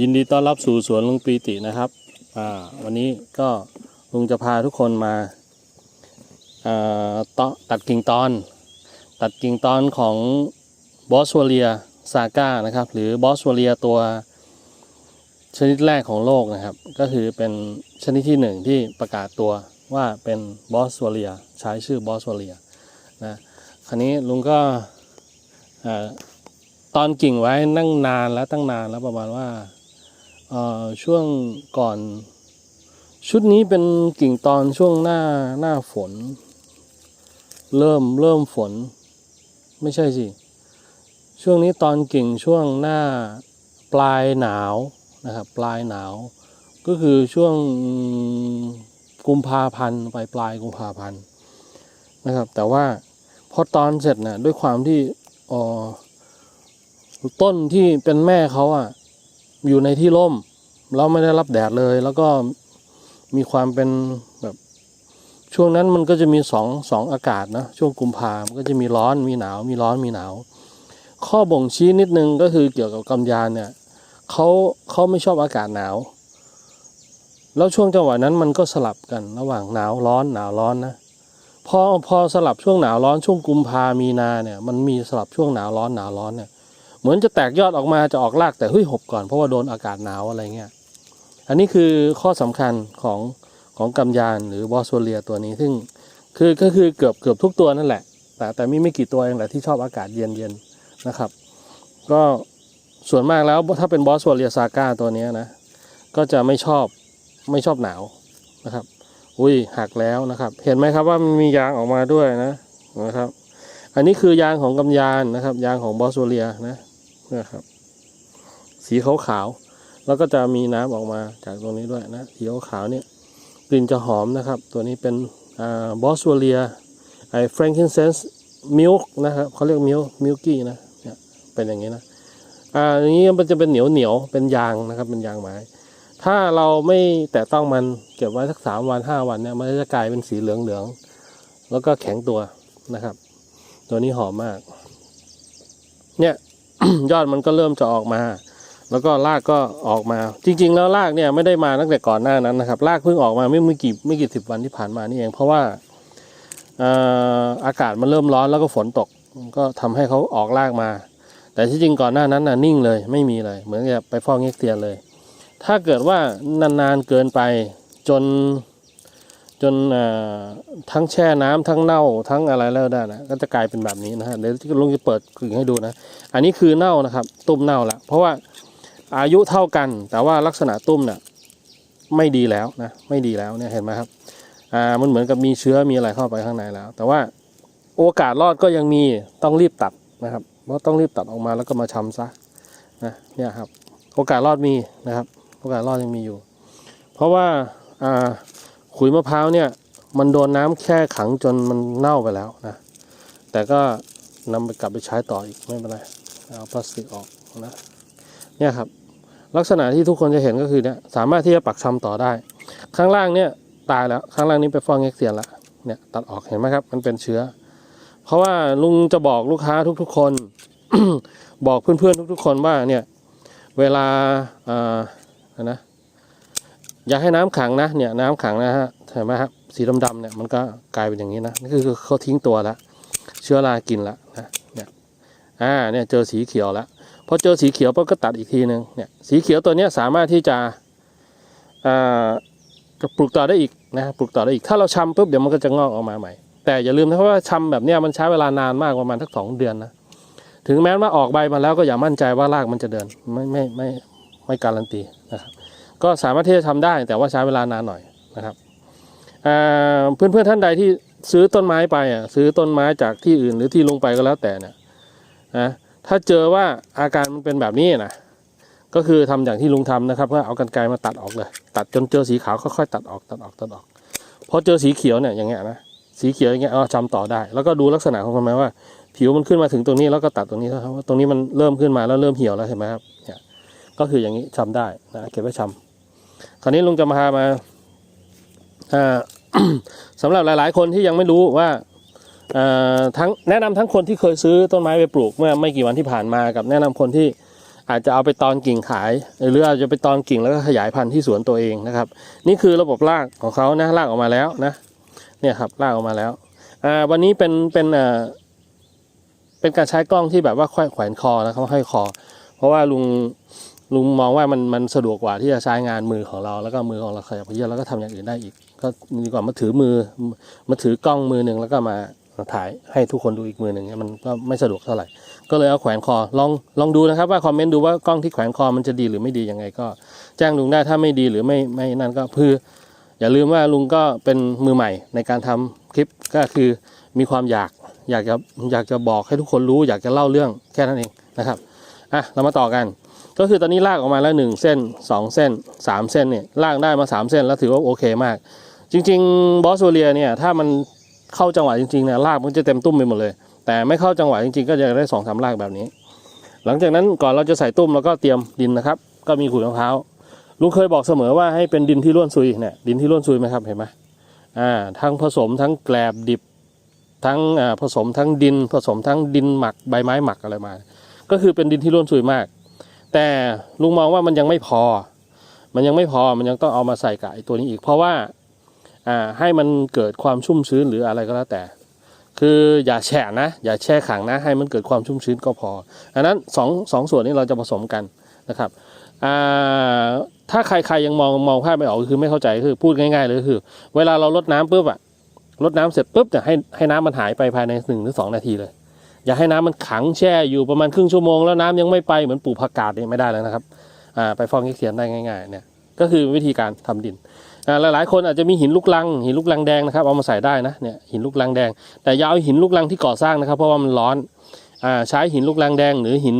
ยินดีต้อนรับสู่สวนลุงปีตินะครับ อ่า วันนี้ก็ลุงจะพาทุกคนมาอ่าตอตัดกิ่งตอน ตัดกิ่งตอนของบอสวเลียซาก้านะครับ หรือบอสวเลียตัวชนิดแรกของโลกนะครับ ก็คือเป็นชนิดที่หนึ่งที่ประกาศตัวว่าเป็นบอสวเลียใช้ชื่อบอสวเลียนะคราวนี้ลุงก็ตอนกิ่งไว้นั่งนานแล้วตั้งนานแล้วประมาณว่า ช่วงก่อน ชุดนี้เป็นกิ่งตอนช่วงหน้าหน้าฝน เริ่มเริ่มฝน ไม่ใช่สิ ช่วงนี้ตอนกิ่งช่วงหน้าปลายหนาวนะครับปลายหนาว ก็คือช่วงกุมภาพันธ์ปลายปลายกุมภาพันธ์นะครับ แต่ว่าพอตอนเสร็จนะด้วยความที่อ๋อต้นที่เป็นแม่เขาอะ อยู่ในที่ร่มแล้วไม่ได้รับแดดเลย แล้วก็มีความเป็นแบบช่วงนั้นมันก็จะมีสองสองอากาศนะช่วงกุมภามันก็จะมีร้อนมีหนาว มีร้อนมีหนาว ข้อบ่งชี้นิดนึงก็คือเกี่ยวกับกำยานเนี่ยเขาเขาไม่ชอบอากาศหนาว แล้วช่วงจังหวะนั้นมันก็สลับกันระหว่างหนาวร้อนหนาวร้อนนะพอพอสลับช่วงหนาวร้อนช่วงกุมภามีนาเนี่ยมันมีสลับช่วงหนาวร้อนหนาวร้อนเนี่ย เหมือนจะแตกยอดออกมาจะออกรากแต่เฮ้ยหบก่อนเพราะว่าโดนอากาศหนาวอะไรเงี้ยอันนี้คือข้อสำคัญของของกำยานหรือบอสโซเลียตัวนี้ซึ่งคือก็คือเกือบเกือบทุกตัวนั่นแหละ แต่แต่มีไม่กี่ตัวเองแหละที่ชอบอากาศเย็นเย็นนะครับ ก็ส่วนมากแล้วถ้าเป็นบอสโซเลียซาก้าตัวนี้นะก็จะไม่ชอบไม่ชอบหนาวนะครับอุ้ยหักแล้วนะครับ เห็นไหมครับว่ามันมียางออกมาด้วยนะนะครับ อันนี้คือยางของกำยานนะครับ ยางของบอสโซเลียนะ นะครับ สีขาวๆแล้วก็จะมีน้ำออกมาจากตรงนี้ด้วยนะสีขาวเนี่ยกลิ่นจะหอมนะครับ ตัวนี้เป็นอ่าบอสโซเลียไอ้ frankincense milk นะครับเขาเรียก milk milky นะเนี่ยเป็นอย่างนี้นะอ่าอย่างนี้มันจะเป็นเหนียวเหนียวเป็นยางนะครับเป็นยางไม้ถ้าเราไม่แตะต้องมันเก็บไว้สักสามวันห้าวันเนี่ยมันจะกลายเป็นสีเหลืองๆแล้วก็แข็งตัวนะครับ ตัวนี้หอมมาก เนี่ย ยอดมันก็เริ่มจะออกมา แล้วก็รากก็ออกมา จริง ๆ แล้วรากเนี่ยไม่ได้มาตั้งแต่ก่อนหน้านั้นนะครับรากเพิ่งออกมาไม่ไม่กี่ไม่กี่สิบวันที่ผ่านมานี่เอง เพราะว่าอากาศมันเริ่มร้อนแล้วก็ฝนตกก็ทำให้เขาออกรากมา แต่ที่จริงก่อนหน้านั้นน่ะนิ่งเลยไม่มีเลย เหมือนกับไปฟอกเง็กเตียนเลย ถ้าเกิดว่านานๆเกินไปจน จนทั้งแช่น้ำทั้งเน่าทั้งอะไรแล้วได้นะก็จะกลายเป็นแบบนี้นะฮะเดี๋ยวลุงจะเปิดกลิ่งให้ดูนะ อันนี้คือเน่านะครับตุ้มเน่าแล้วเพราะว่าอายุเท่ากัน แต่ว่าลักษณะตุ้มเนี่ยไม่ดีแล้วนะไม่ดีแล้วเนี่ยเห็นไหมครับอ่ามันเหมือนกับมีเชื้อมีอะไรเข้าไปข้างในแล้ว แต่ว่าโอกาสรอดก็ยังมีต้องรีบตัดนะครับเพราะต้องรีบตัดออกมาแล้วก็มาชำซะนะเนี่ยครับ โอกาสรอดมีนะครับ โอกาสรอดยังมีอยู่ เพราะว่าอ่า ขุยมะพร้าวเนี่ย มันโดนน้ำแช่ขังจนมันเน่าไปแล้วนะ แต่ก็นำไปกลับไปใช้ต่ออีกไม่เป็นไรเอาพลาสติกออกนะเนี่ยครับ ลักษณะที่ทุกคนจะเห็นก็คือเนี่ยสามารถที่จะปักชำต่อได้ ข้างล่างเนี่ยตายแล้วข้างล่างนี้ไปฟองเอ็กเซียนละเนี่ยตัดออกเห็นไหมครับ มันเป็นเชื้อ เพราะว่าลุงจะบอกลูกค้าทุกๆคน บอกเพื่อนๆทุกๆคนว่าเนี่ยเวลาอ่านะ อย่าให้น้ำขังนะเนี่ยน้ำขังนะฮะเห็นไหมครับสีดำๆเนี่ยมันก็กลายเป็นอย่างนี้นะนี่คือเขาทิ้งตัวแล้วเชื้อรากินแล้วนะเนี่ยอ่าเนี่ยเจอสีเขียวแล้วพอเจอสีเขียวปั๊บก็ตัดอีกทีหนึ่งเนี่ยสีเขียวตัวเนี้ยสามารถที่จะอ่าปลูกต่อได้อีกนะปลูกต่อได้อีกถ้าเราชำปุ๊บเดี๋ยวมันก็จะงอกออกมาใหม่ แต่อย่าลืมนะเพราะว่าชำแบบเนี้ยมันใช้เวลานานมากประมาณสักสองเดือนนะถึงแม้ว่าออกใบมาแล้วก็อย่ามั่นใจว่ารากมันจะเดินไม่ไม่ไม่ไม่การันตี ก็สามารถที่จะทำได้ แต่ว่าใช้เวลานานหน่อยนะครับเพื่อนเพื่อนๆท่านใดที่ซื้อต้นไม้ไปอะซื้อต้นไม้จากที่อื่นหรือที่ลงไปก็แล้วแต่เนี่ยนะถ้าเจอว่าอาการมันเป็นแบบนี้นะก็คือทำอย่างที่ลุงทำนะครับก็เอากันไกรมาตัดออกเลย ตัดจนเจอสีขาวค่อยๆตัดออกตัดออกตัดออกพอเจอสีเขียวเนี่ยอย่างเงี้ยนะสีเขียวอย่างเงี้ยเอาจำต่อได้ แล้วก็ดูลักษณะของมันไหมว่า ผิวมันขึ้นมาถึงตรงนี้แล้วก็ตัดตรงนี้นะครับว่าตรงนี้มันเริ่มขึ้นมาแล้วเริ่มเหี่ยวแล้วเห็นไหมครับเนี่ยก็คืออย่างนี้จำได้นะเก็บไว้จำ คราวนี้ลุงจะมาพามาสำหรับหลาย ๆ คนที่ยังไม่รู้ว่าทั้งแนะนำทั้งคนที่เคยซื้อต้นไม้ไปปลูกเมื่อไม่กี่วันที่ผ่านมากับแนะนำคนที่อาจจะเอาไปตอนกิ่งขายหรืออาจจะไปตอนกิ่งแล้วก็ขยายพันธุ์ที่สวนตัวเองนะครับ นี่คือระบบรากของเขานะรากออกมาแล้วนะเนี่ยครับรากออกมาแล้ววันนี้เป็นเป็นเป็นการใช้กล้องที่แบบว่าแขวนแขวนคอนะครับห้คอ เพราะว่าลุง ลุงมองว่ามันมันสะดวกกว่าที่จะใช้งานมือของเราแล้วก็มือของเราขยับเยอนแล้วก็ทำอย่างอื่นได้อีก ก็ดีกว่ามาถือมือมาถือกล้องมือหนึ่งแล้วก็มาถ่ายให้ทุกคนดูอีกมือหนึ่งมันก็ไม่สะดวกเท่าไหร่ก็เลยเอาแขวนคอลองลองดูนะครับว่าคอมเมนต์ดูว่ากล้องที่แขวนคอมันจะดีหรือไม่ดียังไงก็แจ้งลุงได้ถ้าไม่ดีหรือไม่ไม่นั่นก็คืออย่าลืมว่าลุงก็เป็นมือใหม่ในการทำคลิปก็คือมีความอยากอยากจะอยากจะบอกให้ทุกคนรู้ อยากจะเล่าเรื่องแค่นั้นเองนะครับอะเรามาต่อกัน ก็คือตอนนี้ลากออกมาแล้วหนึ่งเส้นสองเส้นสามเส้นเนี่ยลากได้มาสามเส้นแล้วถือว่าโอเคมาก จริง ๆ บอสโซเลียเนี่ยถ้ามันเข้าจังหวะจริงๆเนี่ยลากมันจะเต็มตุ้มไปหมดเลย แต่ไม่เข้าจังหวะจริงๆ ก็จะได้สองสามลากแบบนี้ หลังจากนั้นก่อนเราจะใส่ตุ้มเราก็เตรียมดินนะครับ ก็มีขุยมะพร้าวลุงเคยบอกเสมอว่าให้เป็นดินที่ร่วนซุยเนี่ยดินที่ร่วนซุยไหมครับเห็นไหมอ่าทั้งผสมทั้งแกลบดิบทั้งอ่าผสมทั้งดิน ผสมทั้งดินหมักใบไม้หมักอะไรมา ก็คือเป็นดินที่ร่วนซุยมาก แต่ลุงมองว่ามันยังไม่พอ มันยังไม่พอมันยังต้องเอามาใส่กับไอ้ตัวนี้อีก เพราะว่าอ่าให้มันเกิดความชุ่มชื้นหรืออะไรก็แล้วแต่ คืออย่าแฉะนะ อย่าแช่ขังนะ ให้มันเกิดความชุ่มชื้นก็พออันนั้นสองสองส่วนนี้เราจะผสมกันนะครับอ่าถ้าใครๆยังมองมองภาพไม่ออกคือไม่เข้าใจคือพูดง่ายๆเลยคือ เวลาเราลดน้ำปุ๊บอะลดน้ำเสร็จปุ๊บเนี่ยให้ให้น้ำมันหายไปภายในหนึ่งหรือสองนาทีเลย อย่าให้น้ำมันขังแช่อยู่ประมาณครึ่งชั่วโมงแล้วน้ำยังไม่ไปเหมือนปลูกผักกาดเนี่ยไม่ได้แล้วนะครับอ่าไปฟองเขียนได้ง่ายๆเนี่ยก็คือวิธีการทำดินอ่าหลายๆคนอาจจะมีหินลูกลัง หินลูกลังแดงนะครับเอามาใส่ได้นะเนี่ยหินลูกลังแดง แต่อย่าเอาหินลูกลังที่ก่อสร้างนะครับ เพราะว่ามันร้อนอ่าใช้หินลูกลังแดงหรือหิน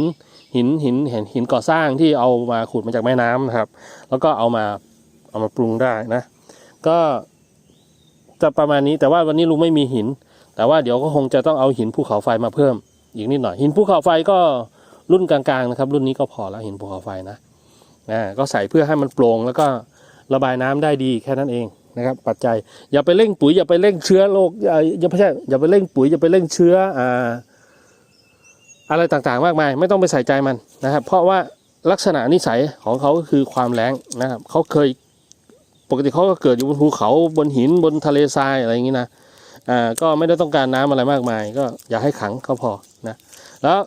หินหินหินหินก่อสร้างที่เอามาขุดมาจากแม่น้ำนะครับ แล้วก็เอามาเอามาปรุงได้นะ ก็จะประมาณนี้แต่ว่าวันนี้ลุงไม่มีหิน แต่ว่าเดี๋ยวก็คงจะต้องเอาหินภูเขาไฟมาเพิ่ม อีกนิดหน่อย หินภูเขาไฟก็รุ่นกลางๆนะครับ รุ่นนี้ก็พอแล้วหินภูเขาไฟนะนะก็ใส่เพื่อให้มันโปร่งแล้วก็ระบายน้ำได้ดีแค่นั้นเองนะครับ ปัจจัยอย่าไปเร่งปุ๋ยอย่าไปเร่งเชื้อโรคอย่าอย่าไม่ใช่อย่าไปเร่งปุ๋ยอย่าไปเร่งเชื้ออ่าอะไรต่างๆมากมาย ไม่ต้องไปใส่ใจมันนะครับ เพราะว่าลักษณะนิสัยของเขาก็คือความแรงนะครับเขาเคยปกติเขาก็เกิดอยู่บนภูเขาบนหินบนทะเลทรายอะไรอย่างนี้นะ อ่าก็ไม่ได้ต้องการน้ำอะไรมากมาย ก็อย่าให้ขังก็พอนะแล้ว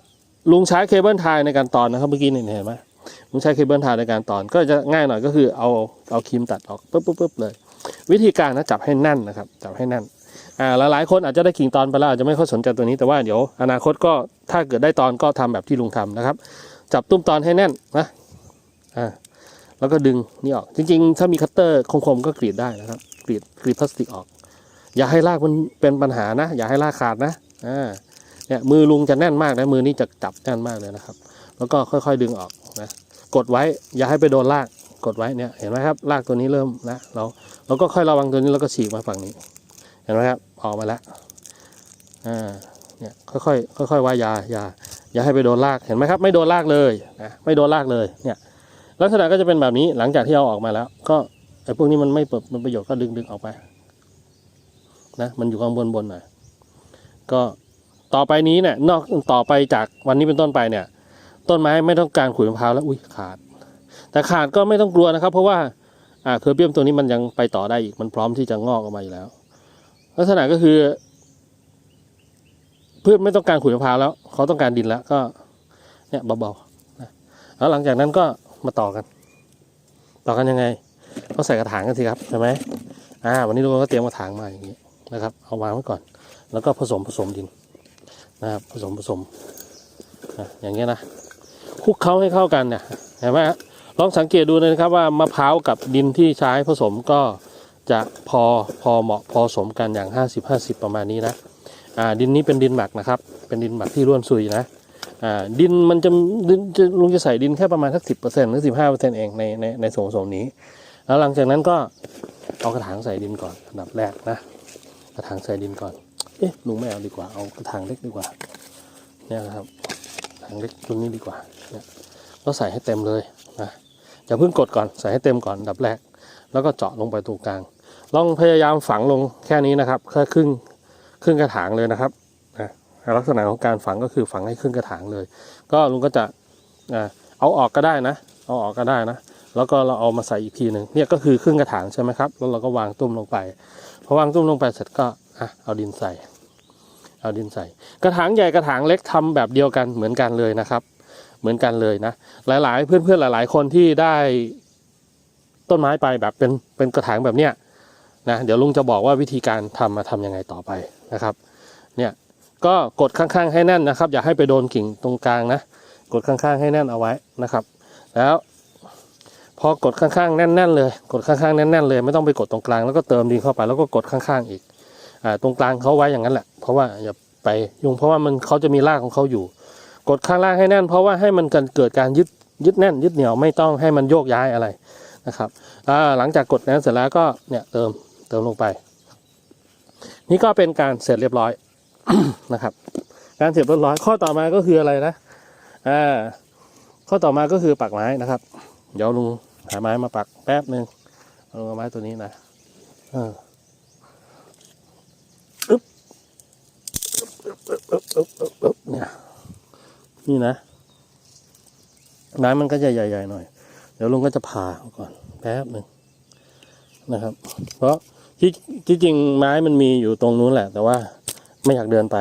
ลุงใช้เคเบิลไทยในการตอนนะครับเมื่อกี้นี่เห็นไหมลุงใช้เคเบิลไทยในการตอน ก็จะง่ายหน่อยก็คือเอาเอาครีมตัดออกปุ๊บปุ๊บปุ๊บเลย วิธีการนะจับให้แน่นนะครับจับให้แน่นอ่าหลายคนอาจจะได้กิ่งตอนไปแล้วอาจจะไม่ค่อยสนใจตัวนี้แต่ว่าเดี๋ยวอนาคตก็ถ้าเกิดได้ตอนก็ทำแบบที่ลุงทำนะครับ จับตุ้มตอนให้แน่นนะอ่าแล้วก็ดึงนี่ออกจริง ๆ ถ้ามีคัตเตอร์คมๆก็กรีดได้นะครับกรีดกรีดพลาสติกออก อย่าให้รากมันเป็นปัญหานะ อย่าให้รากขาดนะอ่าเนี่ยมือลุงจะแน่นมากนะมือนี้จะจับแน่นมากเลยนะครับ แล้วก็ค่อยๆดึงออกนะกดไว้อย่าให้ไปโดนรากกดไว้เนี่ยเห็นไหมครับรากตัวนี้เริ่มนะเราเราก็ค่อยระวังตัวนี้แล้วก็ฉีกมาฝั่งนี้ เห็นไหมครับออกมาแล้วอ่าเนี่ยค่อยๆค่อยๆว่าอยาอย่าอย่าให้ไปโดนรากเห็นไหมครับ ไม่โดนรากเลยนะไม่โดนรากเลยเนี่ยลักษณะก็จะเป็นแบบนี้หลังจากที่เอาออกมาแล้ว ก็ไอ้พวกนี้มันไม่เปิดมันประโยชน์ก็ดึงดึงออกไป นะมันอยู่ข้างบนบนหน่อยก็ต่อไปนี้เนี่ยนอกต่อไปจากวันนี้เป็นต้นไปเนี่ย ต้นไม้ไม่ต้องการขุยมะพร้าวแล้วอุ้ยขาด แต่ขาดก็ไม่ต้องกลัวนะครับ เพราะว่าอ่าเคอร์เบียมตัวนี้มันยังไปต่อได้อีกมันพร้อมที่จะงอกออกมาอยู่แล้ว ลักษณะก็คือพืชไม่ต้องการขุยมะพร้าวแล้ว เขาต้องการดินแล้วก็ เนี่ยเบาๆนะแล้วหลังจากนั้นก็มาต่อกัน ต่อกันยังไง ก็ใส่กระถางกันสิครับใช่ไหมอ่า วันนี้ลุงก็เตรียมกระถางมาอย่างนี้ นะครับ เอาวางไว้ก่อน แล้วก็ผสมผสมดินนะครับผสมผสมนะอย่างเงี้ยนะคลุกเคล้าให้เข้ากันเนี่ยเห็นไหมฮะลองสังเกตดูนะครับว่ามะพร้าวกับดินที่ใช้ผสมก็จะพอพอเหมาะพอสมกันอย่าง 50 50 ประมาณนี้นะอ่าดินนี้เป็นดินหมักนะครับ เป็นดินหมักที่ร่วนซุยนะอ่าดินมันจะดินจะลุงจะใส่ดินแค่ประมาณสักสิบเปอร์เซ็นต์หรือสิบห้าเปอร์เซ็นต์เองในในในส่วนผสมนี้ แล้วหลังจากนั้นก็เอากระถางใส่ดินก่อนอันดับแรกนะ กระถางใส่ดินก่อน เอ๊ะลุงไม่เอาดีกว่า เอากระถางเล็กดีกว่า เนี่ยนะครับกระถางเล็กรุ่นนี้ดีกว่าเนี่ยก็ใส่ให้เต็มเลยนะอย่าเพิ่งกดก่อน ใส่ให้เต็มก่อนดับแรก แล้วก็เจาะลงไปตรงกลาง ลองพยายามฝังลงแค่นี้นะครับ แค่ครึ่งครึ่งกระถางเลยนะครับนะลักษณะของการฝังก็คือฝังให้ครึ่งกระถางเลย ก็ลุงก็จะเอาออกก็ได้นะ เอาออกก็ได้นะ แล้วก็เราเอามาใส่อีกทีหนึ่งเนี่ยก็คือครึ่งกระถางใช่ไหมครับ แล้วเราก็วางตุ้มลงไป พอวางตุ้มลงไปเสร็จก็อะเอาดินใส่ เอาดินใส่ กระถางใหญ่กระถางเล็กทำแบบเดียวกันเหมือนกันเลยนะครับ เหมือนกันเลยนะ หลายๆ เพื่อนๆหลาย ๆ คนที่ได้ต้นไม้ไปแบบเป็นเป็นกระถางแบบเนี้ยนะเดี๋ยวลุงจะบอกว่าวิธีการทำมาทำยังไงต่อไปนะครับ เนี่ยก็กดข้างๆให้แน่นนะครับ อย่าให้ไปโดนกิ่งตรงกลางนะ กดข้างๆให้แน่นเอาไว้นะครับ แล้ว พอกดข้างๆแน่น ๆ เลย กดข้างๆแน่นๆเลย ไม่ต้องไปกดตรงกลางแล้วก็เติมดินเข้าไปแล้วก็กดข้างๆอีกอ่าตรงกลางเขาไว้อย่างนั้นแหละ เพราะว่าอย่าไปยุ่งเพราะว่ามันเขาจะมีรากของเขาอยู่ กดข้างล่างให้แน่น เพราะว่าให้มันเกิดการยึดยึดแน่น ยึดเหนี่ยวไม่ต้องให้มันโยกย้ายอะไรนะครับอ่าหลังจากกดนั้นเสร็จแล้วก็เนี่ยเติมเติมลงไป นี่ก็เป็นการเสร็จเรียบร้อยนะครับ การเสร็จเรียบร้อยข้อต่อมาก็คืออะไรนะอ่าข้อต่อมาก็คือปักไม้นะครับ เดี๋ยวลุง หาไม้มาปักแป๊บหนึ่งเอาไม้ตัวนี้นะเอออึ๊บอึ๊บอึ๊บอึ๊บอึ๊บอึ๊บอึ๊บเนี่ยนี่นะไม้มันก็จะใหญ่ๆหน่อย เดี๋ยวลุงก็จะผ่าเอาก่อนแป๊บหนึ่งนะครับ เพราะที่ที่จริงไม้มันมีอยู่ตรงนู้นแหละ แต่ว่าไม่อยากเดินไป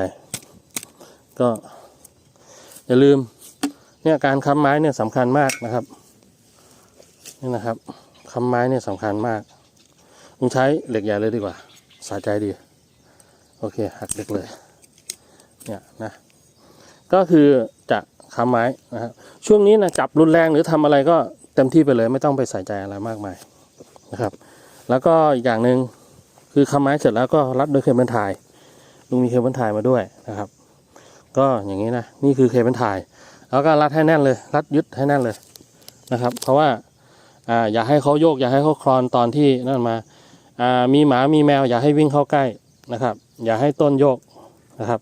ก็อย่าลืมเนี่ยการค้ำไม้เนี่ยสำคัญมากนะครับ นี่นะครับค้ำไม้เนี่ยสำคัญมากลุงใช้เหล็กใหญ่เลยดีกว่า สาใจดี โอเค หักเหล็กเลย เนี่ยนะ ก็คือจะค้ำไม้นะครับช่วงนี้นะจับรุนแรงหรือทำอะไรก็เต็มที่ไปเลยไม่ต้องไปใส่ใจอะไรมากมายนะครับ แล้วก็อีกอย่างหนึ่งคือค้ำไม้เสร็จแล้วก็รัดด้วยเคเบิลไทยลุงมีเคเบิลไทยมาด้วยนะครับ ก็อย่างนี้นะนี่คือเคเบิลไทยแล้วก็รัดให้แน่นเลย รัดยึดให้แน่นเลยนะครับ เพราะว่า อ่าอย่าให้เขาโยก อย่าให้เขาคลอนตอนที่นั่นมาอ่ามีหมามีแมว อย่าให้วิ่งเข้าใกล้นะครับ อย่าให้ต้นโยกนะครับ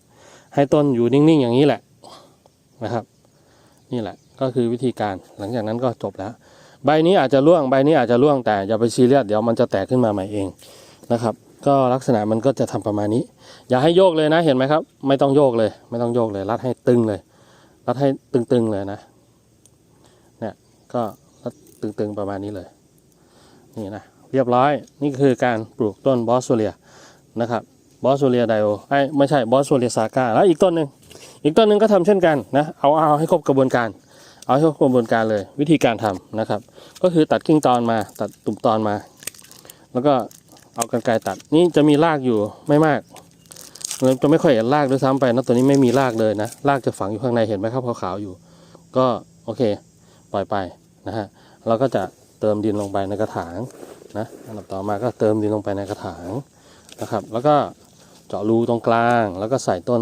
ให้ต้นอยู่นิ่งๆอย่างนี้แหละนะครับ นี่แหละก็คือวิธีการหลังจากนั้นก็จบแล้ว ใบนี้อาจจะร่วงใบนี้อาจจะร่วงแต่อย่าไปซีเรียสเดี๋ยวมันจะแตกขึ้นมาใหม่เองนะครับ ก็ลักษณะมันก็จะทำประมาณนี้ อย่าให้โยกเลยนะเห็นไหมครับ ไม่ต้องโยกเลย ไม่ต้องโยกเลย รัดให้ตึงเลย รัดให้ตึงๆเลยนะเนี่ยก็ ตึงๆประมาณนี้เลย นี่นะ เรียบร้อย นี่คือการปลูกต้นบอสโซเลียนะครับบอสโซเลียไดโอไอ้ไม่ใช่บอสโซเลียซาก้าแล้วอีกต้นหนึ่งอีกต้นหนึ่งก็ทำเช่นกันนะเอาเอาให้ครบกระบวนการเอาให้ครบกระบวนการเลยวิธีการทำนะครับ ก็คือตัดกิ่งตอนมาตัดตุ่มตอนมา แล้วก็เอากรรไกรตัดนี่จะมีรากอยู่ไม่มากเราจะไม่ค่อยเห็นรากด้วยซ้ำไปนะตัวนี้ไม่มีรากเลยนะรากจะฝังอยู่ข้างในเห็นไหมครับขาวๆอยู่ ก็โอเค ปล่อยไปนะฮะ เราก็จะเติมดินลงไปในกระถางนะอันดับต่อมาก็เติมดินลงไปในกระถางนะครับ แล้วก็เจาะรูตรงกลางแล้วก็ใส่ต้น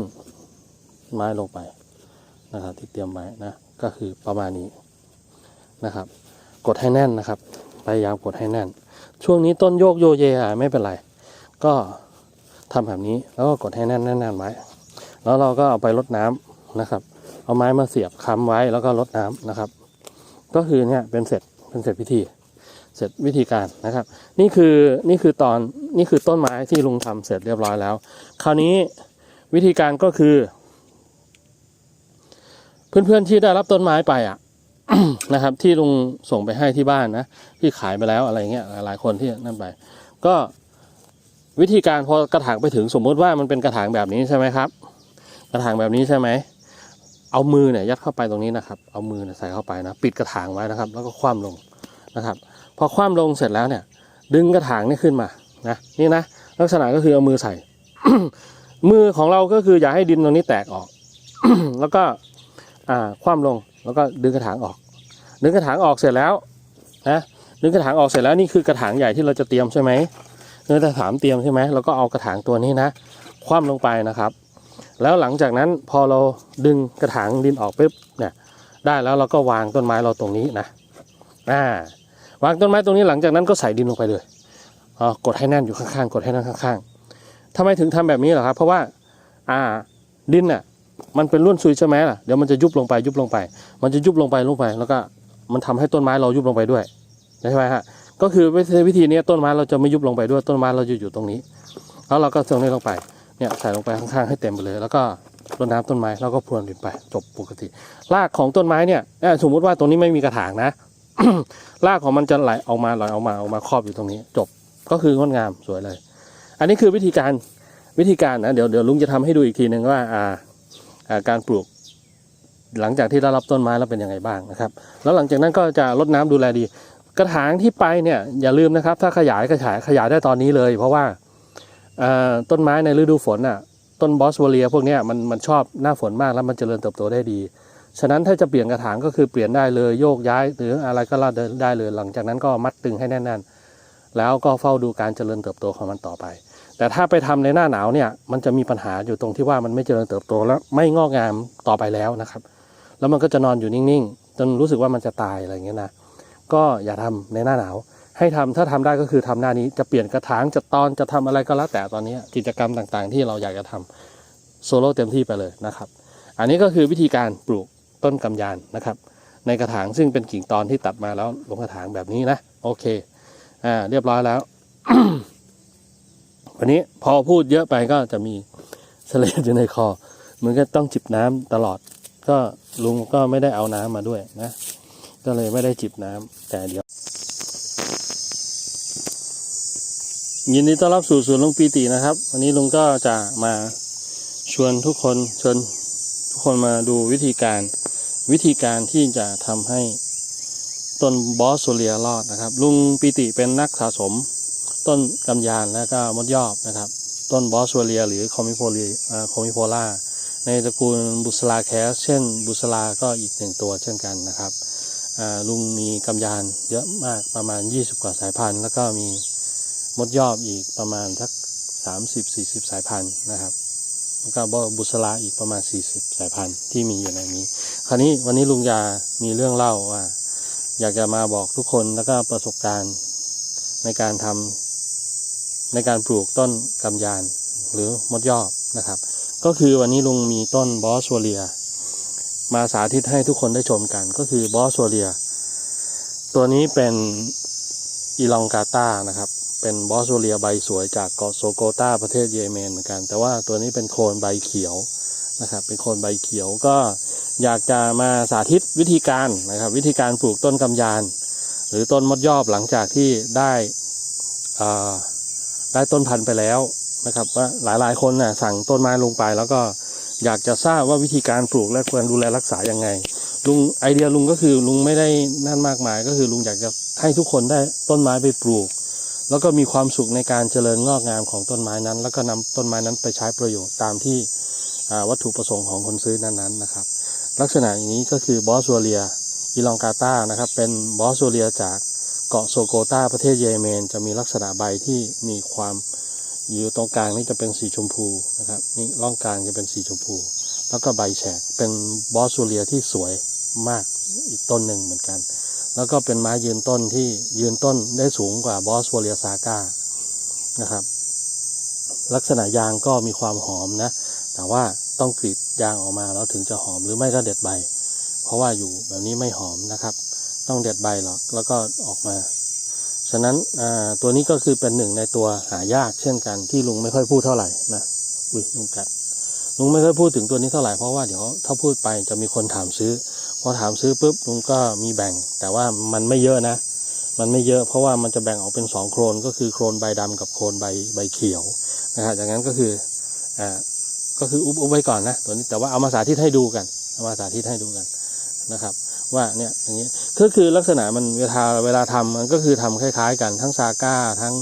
ไม้ลงไปนะครับที่เตรียมไว้นะก็คือประมาณนี้นะครับ กดให้แน่นนะครับพยายามกดให้แน่น ช่วงนี้ต้นโยกโยเยอะไม่เป็นไร ก็ทำแบบนี้แล้วก็กดให้แน่นแน่นไว้แล้วเราก็เอาไปรดน้ำนะครับ เอาไม้มาเสียบค้ำไว้แล้วก็รดน้ำนะครับ ก็คือเนี่ยเป็นเสร็จ เป็นเสร็จพิธี เสร็จวิธีการนะครับ นี่คือนี่คือตอนนี่คือต้นไม้ที่ลุงทำเสร็จเรียบร้อยแล้ว คราวนี้วิธีการก็คือ เพื่อนๆที่ได้รับต้นไม้ไปอะนะครับที่ลุงส่งไปให้ที่บ้านนะที่ขายไปแล้วอะไรเงี้ยหลายคนที่นั่นไป ก็วิธีการพอกระถางไปถึงสมมุติว่ามันเป็นกระถางแบบนี้ใช่ไหมครับ กระถางแบบนี้ใช่ไหม เอามือเนี่ยยัดเข้าไปตรงนี้นะครับ เอามือเนี่ยใส่เข้าไปนะ ปิดกระถางไว้นะครับ แล้วก็คว่ำลงนะครับ พอคว่ำลงเสร็จแล้วเนี่ย ดึงกระถางนี่ขึ้นมานะนี่นะลักษณะก็คือเอามือใส่ มือของเราก็คืออย่าให้ดินตรงนี้แตกออก แล้วก็อ่าคว่ำลงแล้วก็ดึงกระถางออก ดึงกระถางออกเสร็จแล้วนะดึงกระถางออกเสร็จแล้วนี่คือกระถางใหญ่ที่เราจะเตรียมใช่ไหมเนื้อกระถางเตรียมใช่ไหมเราก็เอากระถางตัวนี้นะ คว่ำลงไปนะครับ แล้วหลังจากนั้นพอเราดึงกระถางดินออกปุ๊บเนี่ยได้แล้วเราก็วางต้นไม้เราตรงนี้นะอ่าวางต้นไม้ตรงนี้หลังจากนั้นก็ใส่ดินลงไปเลยอ๋อกดให้แน่นอยู่ข้างๆ กดให้แน่นข้างๆทำไมถึงทำแบบนี้เหรอครับ เพราะว่าอ่าดินน่ะมันเป็นร่วนซุยใช่ไหมล่ะเดี๋ยวมันจะยุบลงไปยุบลงไป มันจะยุบลงไปลงไป แล้วก็มันทำให้ต้นไม้เรายุบลงไปด้วยใช่ไหมฮะก็คือวิธีวิธีนี้ต้นไม้เราจะไม่ยุบลงไปด้วยต้นไม้เราจะอยู่ตรงนี้ แล้วเราก็ตรงนี้ลงไป เนี่ยใส่ลงไปข้างๆให้เต็มไปเลย แล้วก็รดน้ำต้นไม้แล้วก็พรวนดินไปจบปกติ รากของต้นไม้เนี่ยสมมุติว่าตรงนี้ไม่มีกระถางนะรากของมันจะไหลออกมาไหลออกมาออกมาครอบอยู่ตรงนี้ จบก็คืองดงามสวยเลย อันนี้คือวิธีการวิธีการนะเดี๋ยวเดี๋ยวลุงจะทำให้ดูอีกทีหนึ่งว่าอ่าอาการปลูกหลังจากที่ได้รับต้นไม้แล้วเป็นยังไงบ้างนะครับ แล้วหลังจากนั้นก็จะรดน้ำดูแลดี กระถางที่ไปเนี่ยอย่าลืมนะครับ ถ้าขยายก็ขยายขยายได้ตอนนี้เลย เพราะว่า ต้นไม้ในฤดูฝนอะต้นบอสวเลียพวกนี้มันมันชอบหน้าฝนมากแล้วมันเจริญเติบโตได้ดี ฉะนั้นถ้าจะเปลี่ยนกระถางก็คือเปลี่ยนได้เลยโยกย้ายหรืออะไรก็ลาดได้เลย หลังจากนั้นก็มัดตึงให้แน่นๆ แล้วก็เฝ้าดูการเจริญเติบโตของมันต่อไป แต่ถ้าไปทำในหน้าหนาวเนี่ยมันจะมีปัญหาอยู่ตรงที่ว่ามันไม่เจริญเติบโตแล้วไม่งอกงามต่อไปแล้วนะครับ แล้วมันก็จะนอนอยู่นิ่งๆจนรู้สึกว่ามันจะตายอะไรอย่างเงี้ยนะก็อย่าทำในหน้าหนาว ให้ทำถ้าทำได้ก็คือทำหน้านี้จะเปลี่ยนกระถางจะตอนจะทำอะไรก็แล้วแต่ตอนนี้กิจกรรมต่างๆ ที่เราอยากจะทำโซโล่เต็มที่ไปเลยนะครับ อันนี้ก็คือวิธีการปลูกต้นกำยานนะครับ ในกระถางซึ่งเป็นกิ่งตอนที่ตัดมาแล้วลงกระถางแบบนี้นะโอเคอ่าเรียบร้อยแล้ววันนี้พอพูดเยอะไปก็จะมีเสลดอยู่ในคอเหมือนก็ต้องจิบน้ำตลอด ก็ลุงก็ไม่ได้เอาน้ำมาด้วยนะ ก็เลยไม่ได้จิบน้ำแต่เดี๋ยว ยินดีต้อนรับสู่สวนลุงปีตินะครับ วันนี้ลุงก็จะมาชวนทุกคนชวนทุกคนมาดูวิธีการ วิธีการที่จะทำให้ต้นบอสโซเลียรอดนะครับ ลุงปีติเป็นนักสะสม ต้นกำยานและก็มดยอบนะครับ ต้นบอสโซเลีย หรือคอมิโพลีคอมิโพล่าในตระกูลบุษราแคสเช่น บุษราก็อีกหนึ่งตัวเช่นกันนะครับลุงมีกำยานเยอะมากประมาณ 20 กว่าสายพันธุ์ แล้วก็มี มดยอบอีกประมาณสัก30-40สายพันธุ์นะครับแล้วก็บุษราอีกประมาณ40สายพันธุ์ที่มีอยู่ในนี้ คราวนี้วันนี้ลุงยามีเรื่องเล่าว่า อยากจะมาบอกทุกคนแล้วก็ประสบการณ์ในการทำในการปลูกต้นกำยานหรือมดยอบนะครับ ก็คือวันนี้ลุงมีต้นบอสโวเลีย มาสาธิตให้ทุกคนได้ชมกัน ก็คือบอสโวเลีย ตัวนี้เป็นอีลองกาตานะครับ เป็นบอสวเลียใบสวยจากเกาะโซโกตาประเทศเยเมนเหมือนกัน แต่ว่าตัวนี้เป็นโคนใบเขียวนะครับ เป็นโคนใบเขียวก็อยากจะมาสาธิตวิธีการนะครับ วิธีการปลูกต้นกำยาน หรือต้นมดยอบหลังจากที่ได้อ่าได้ต้นพันธุ์ไปแล้วนะครับ ว่าหลายๆคนน่ะสั่งต้นไม้ลงไป แล้วก็อยากจะทราบว่าวิธีการปลูกและควรดูแลรักษายังไงลุงไอเดียลุงก็คือลุงไม่ได้นั่นมากมาย ก็คือลุงอยากจะให้ทุกคนได้ต้นไม้ไปปลูก แล้วก็มีความสุขในการเจริญงอกงามของต้นไม้นั้น แล้วก็นำต้นไม้นั้นไปใช้ประโยชน์ตามที่วัตถุประสงค์ของคนซื้อนั้นๆนะครับ ลักษณะอย่างนี้ก็คือบอสโวเลียอีลองกาตานะครับ เป็นบอสโวเลียจากเกาะโซโกตาประเทศเยเมน จะมีลักษณะใบที่มีความอยู่ตรงกลางนี่จะเป็นสีชมพูนะครับนี่ร่องกลางจะเป็นสีชมพู แล้วก็ใบแฉกเป็นบอสซูเลียที่สวยมากอีกต้นหนึ่งเหมือนกัน แล้วก็เป็นไม้ยืนต้นที่ยืนต้นได้สูงกว่าบอสซูเลียซาก้านะครับ ลักษณะยางก็มีความหอมนะ แต่ว่าต้องกรีดยางออกมาแล้วถึงจะหอมหรือไม่ก็เด็ดใบ เพราะว่าอยู่แบบนี้ไม่หอมนะครับ ต้องเด็ดใบหรอกแล้วก็ออกมา ฉะนั้นตัวนี้ก็คือเป็นหนึ่งในตัวหายากเช่นกันที่ลุงไม่ค่อยพูดเท่าไหร่นะอุ้ยลุงกัดลุงไม่ค่อยพูดถึงตัวนี้เท่าไหร่เพราะว่าเดี๋ยวถ้าพูดไปจะมีคนถามซื้อ พอถามซื้อปุ๊บลุงก็มีแบ่ง แต่ว่ามันไม่เยอะนะ มันไม่เยอะเพราะว่ามันจะแบ่งออกเป็นสองโครนก็คือโครนใบดำกับโครนใบใบเขียวนะครับจากนั้นก็คืออ่าก็คืออุบอุบไว้ก่อนนะตัวนี้แต่ว่าเอามาสาธิตให้ดูกันเอามาสาธิตให้ดูกันนะครับ ว่าเนี่ยอย่างนี้ก็คือลักษณะมันเวลาเวลาทำมันก็คือทำคล้าย ๆ กันทั้งซาก้าทั้ง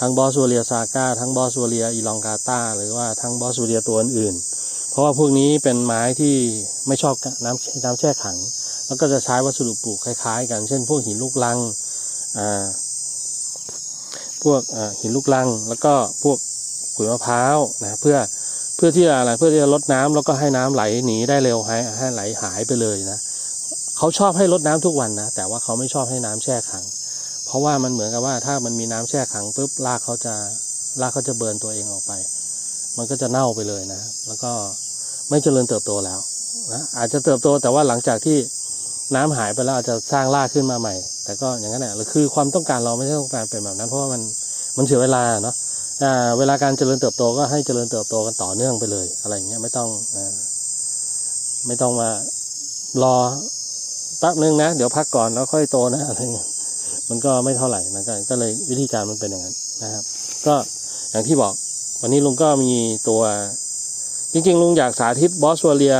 ทั้งบอสซูเลียซาก้าทั้งบอสซูเลียอีลองกาตาหรือว่าทั้งบอสซูเลียตัวอื่นๆ ราะว่าพวกนี้เป็นไม้ที่ไม่ชอบน้ำน้ำแช่ขัง แล้วก็จะใช้วัสดุปลูกคล้ายๆ กัน เช่น พวกหินลูกลังอ่าพวกหินลูกลัง แล้วก็พวกขุยมะพร้าวนะเพื่อเพื่อที่จะอะไรเพื่อที่จะลดน้ำแล้วก็ให้น้ำไหลหนีได้เร็วให้ให้ไหลหายไปเลยนะเขาชอบให้รดน้ำทุกวันนะแต่ว่าเขาไม่ชอบให้น้ำแช่ขัง เพราะว่ามันเหมือนกับว่าถ้ามันมีน้ำแช่ขังปุ๊บรากเขาจะรากเขาจะเบิร์นตัวเองออกไป มันก็จะเน่าไปเลยนะ แล้วก็ ไม่เจริญเติบโตแล้วนะอาจจะเติบโตแต่ว่าหลังจากที่น้ำหายไปแล้วอาจจะสร้างรากขึ้นมาใหม่ แต่ก็อย่างนั้นแหละคือความต้องการเราไม่ใช่ต้องการเป็นแบบนั้น เพราะว่ามันมันเสียเวลาเนาะอ่าเวลาการเจริญเติบโตก็ให้เจริญเติบโตกันต่อเนื่องไปเลย อะไรอย่างเงี้ยไม่ต้องอไม่ต้องมารอแป๊บนึงนะเดี๋ยวพักก่อนแล้วค่อยโตนะอะไรเงี้ยมันก็ไม่เท่าไหร่นะกก็เลยวิธีการมันเป็นอย่างนั้นนะครับ ก็อย่างที่บอกวันนี้ลุงก็มีตัว จริงๆลุงอยากสาธิตบอสวเลีย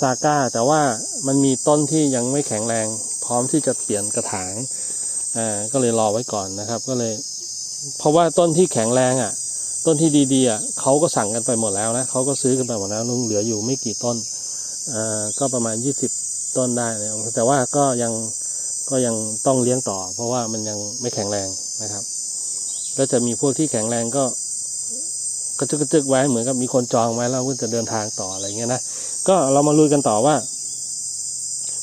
ซาก้า แต่ว่ามันมีต้นที่ยังไม่แข็งแรง พร้อมที่จะเปลี่ยนกระถางอ่าก็เลยรอไว้ก่อนนะครับ ก็เลย เพราะว่าต้นที่แข็งแรงอะ ต้นที่ดีๆอะเขาก็สั่งกันไปหมดแล้วนะเขาก็ซื้อกันไปหมดแล้วลุงเหลืออยู่ไม่กี่ต้นอ่าก็ประมาณยี่สิบต้นได้นะแต่ว่าก็ยังก็ยังต้องเลี้ยงต่อ เพราะว่ามันยังไม่แข็งแรงนะครับ ก็จะมีพวกที่แข็งแรงก็ กระจึกกระจึกไว้เหมือนกับมีคนจองไว้แล้วก็จะเดินทางต่ออะไรเงี้ยนะก็เรามาลุยกันต่อว่า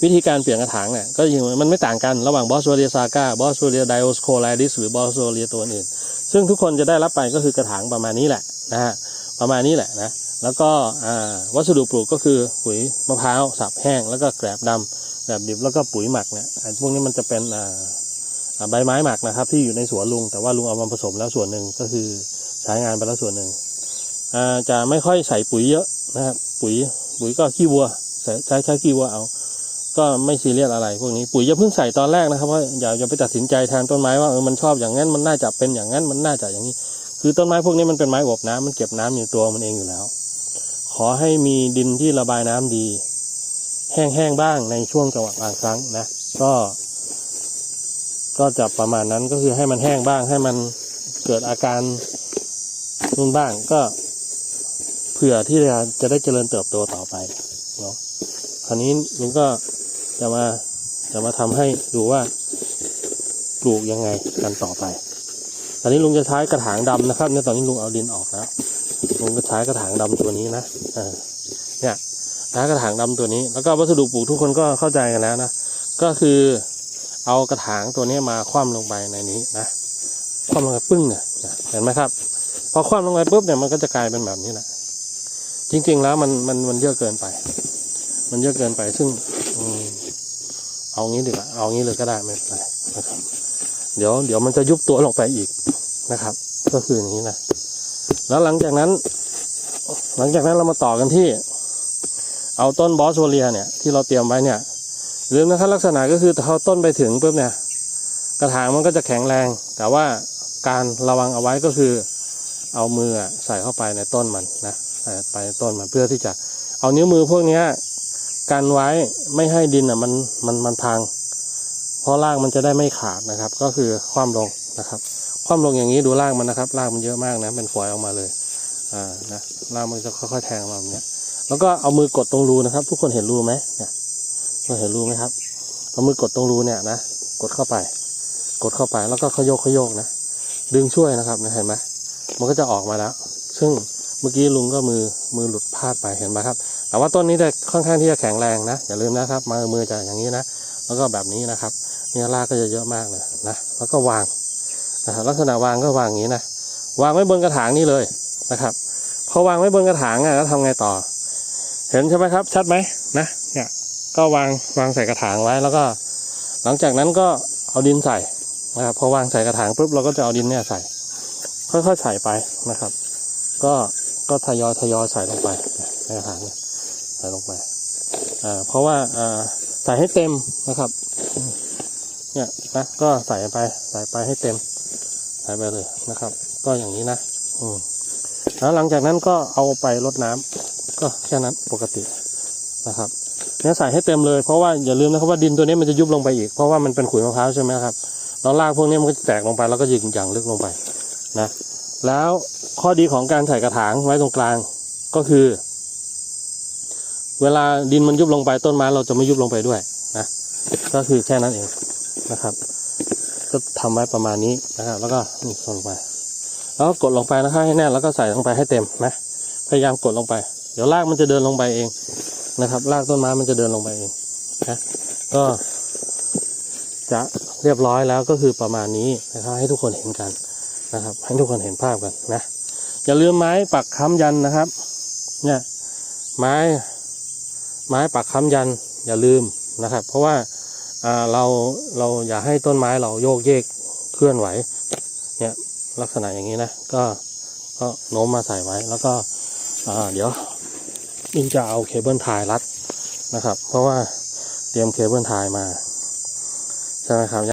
วิธีการเปลี่ยนกระถางเนี่ยก็ยังมันไม่ต่างกันระหว่างบอสโซเลียซาก้าบอสโซเลียไดโอสโคไลดิสหรือบอสโซเลียตัวอื่น ซึ่งทุกคนจะได้รับไปก็คือกระถางประมาณนี้แหละนะฮะประมาณนี้แหละนะแล้วก็วัสดุปลูกก็คือปุ๋ยมะพร้าวสับแห้ง แล้วก็แกลบดำแกลบดิบแล้วก็ปุ๋ยหมักเนี่ยอ่าพวกนี้มันจะเป็นใบไม้หมักนะครับ ที่อยู่ในสวนลุงแต่ว่าลุงเอามาผสมแล้วส่วนหนึ่งก็คือใช้งานไปแล้วส่วนหนึ่ง จะไม่ค่อยใส่ปุ๋ยเยอะนะครับ ปุ๋ยปุ๋ยก็ขี้วัวใช้ใช้ใช้ขี้วัวเอา ก็ไม่ซีเรียสอะไรพวกนี้ปุ๋ยอย่าเพิ่งใส่ตอนแรกนะครับเพราะอย่าอย่าไปตัดสินใจแทนต้นไม้ว่าเออมันชอบอย่างนั้นมันน่าจะเป็นอย่างนั้นมันน่าจะอย่างนี้ คือต้นไม้พวกนี้มันเป็นไม้อบน้ำมันเก็บน้ำอยู่ตัวมันเองอยู่แล้ว ขอให้มีดินที่ระบายน้ำดี แห้งๆบ้างในช่วงจังหวะบางครั้งนะ ก็ ก็จะประมาณนั้นก็คือให้มันแห้งบ้างให้มันเกิดอาการนู่นบ้างก็ เผื่อที่จะจะได้เจริญเติบโตต่อไปเนาะคราวนี้ลุงก็จะมาจะมาทำให้ดูว่าปลูกยังไงกันต่อไป ตอนนี้ลุงจะใช้กระถางดำนะครับเนี่ยตอนนี้ลุงเอาดินออกแล้วลุงก็ใช้กระถางดำตัวนี้นะเออเนี่ยใช้กระถางดำตัวนี้ แล้วก็วัสดุปลูกทุกคนก็เข้าใจกันแล้วนะก็คือเอากระถางตัวนี้มาคว่ำลงไปในนี้นะคว่ำลงไปปึ้งเนี่ยเห็นไหมครับ พอคว่ำลงไปปุ๊บเนี่ยมันก็จะกลายเป็นแบบนี้แหละ จริง ๆ แล้วมันมันมันเยอะเกินไป มันเยอะเกินไป ซึ่งอเอางี้ดีกว่าเอางี้เลยก็ได้ไม่เป็นไรนะครับ เดี๋ยวเดี๋ยวมันจะยุบตัวลงไปอีกนะครับ ก็คืออย่างนี้นะแล้วหลังจากนั้น หลังจากนั้นเรามาต่อกันที่ เอาต้นบอสโซเลียเนี่ย ที่เราเตรียมไว้เนี่ยลืมนะครับลักษณะก็คือถ้าเอาต้นไปถึงปุ๊บเนี่ย กระถางมันก็จะแข็งแรง แต่ว่าการระวังเอาไว้ก็คือ เอามือใส่เข้าไปในต้นมันนะ ไปต้นมันเพื่อที่จะเอานิ้วมือพวกนี้กันไว้ไม่ให้ดินอะมันมันมันพัง เพราะรากมันจะได้ไม่ขาดนะครับ ก็คือคว่ำลงนะครับ คว่ำลงอย่างนี้ดูรากมันนะครับรากมันเยอะมากนะเป็นฝอยออกมาเลยอ่านะรากมันจะค่อยๆแทงออกมาแบบนี้แล้วก็เอามือกดตรงรูนะครับ ทุกคนเห็นรูไหมเนี่ยเราเห็นรูไหมครับเอามือกดตรงรูเนี่ยนะกดเข้าไป กดเข้าไปแล้วก็ขยโยกขยกนะดึงช่วยนะครับเห็นไหมมันก็จะออกมาแล้ว ซึ่ง เมื่อกี้ลุงก็มือมือหลุดพลาดไปเห็นไหมครับ แต่ว่าต้นนี้จะค่อนข้างที่จะแข็งแรงนะ อย่าลืมนะครับมือมือจะอย่างนี้นะ แล้วก็แบบนี้นะครับ เนี่ยรากก็จะเยอะมากเลยนะ แล้วก็วางนะลักษณะวางก็วางอย่างนี้นะ วางไว้บนกระถางนี่เลยนะครับ พอวางไว้บนกระถางอะแล้วทำไงต่อ เห็นใช่ไหมครับ ชัดไหมนะ เนี่ย ก็วางวางใส่กระถางไว้แล้วก็ หลังจากนั้นก็เอาดินใส่นะครับพอวางใส่กระถางปุ๊บเราก็จะเอาดินเนี่ยใส่ ค่อยๆใส่ไปนะครับ ก็ ก็ทยอยทยอยใส่ลงไปในกระถางเนี่ยใส่ลงไปอ่าเพราะว่าอ่าใส่ให้เต็มนะครับ เนี่ยนะก็ใส่ไป ใส่ไปให้เต็ม ใส่ไปเลยนะครับ ก็อย่างนี้นะอืมแล้วหลังจากนั้นก็เอาไปรดน้ำก็แค่นั้นปกตินะครับเนี่ยใส่ให้เต็มเลยเพราะว่าอย่าลืมนะครับว่าดินตัวนี้มันจะยุบลงไปอีกเพราะว่ามันเป็นขุยมะพร้าวใช่ไหมครับแล้วรากพวกนี้มันก็จะแตกลงไปแล้วก็ยิงอย่างลึกลงไปนะ แล้ว ข้อดีของการใส่กระถางไว้ตรงกลางก็คือ เวลาดินมันยุบลงไปต้นไม้เราจะไม่ยุบลงไปด้วยนะก็คือแค่นั้นเองนะครับ ก็ทำไว้ประมาณนี้นะครับ แล้วก็นี่ส่งไป แล้วก็กดลงไปนะครับให้แน่นแล้วก็ใส่ลงไปให้เต็มนะพยายามกดลงไป เดี๋ยวรากมันจะเดินลงไปเองนะครับรากต้นไม้มันจะเดินลงไปเองนะก็จะเรียบร้อยแล้วก็คือประมาณนี้นะครับให้ทุกคนเห็นกันนะครับ ให้ทุกคนเห็นภาพกันนะ อย่าลืมไม้ปักค้ำยันนะครับ เนี่ยไม้ไม้ปักค้ำยัน อย่าลืมนะครับ เพราะว่าเราเราอย่าให้ต้นไม้เราโยกเยกเคลื่อนไหว เนี่ยลักษณะอย่างนี้นะ ก็ก็โน้มมาใส่ไว้แล้วก็เดี๋ยวนี่จะเอาเคเบิลไทยรัดนะครับ เพราะว่าเตรียมเคเบิลไทยมาใช่ไหมครับ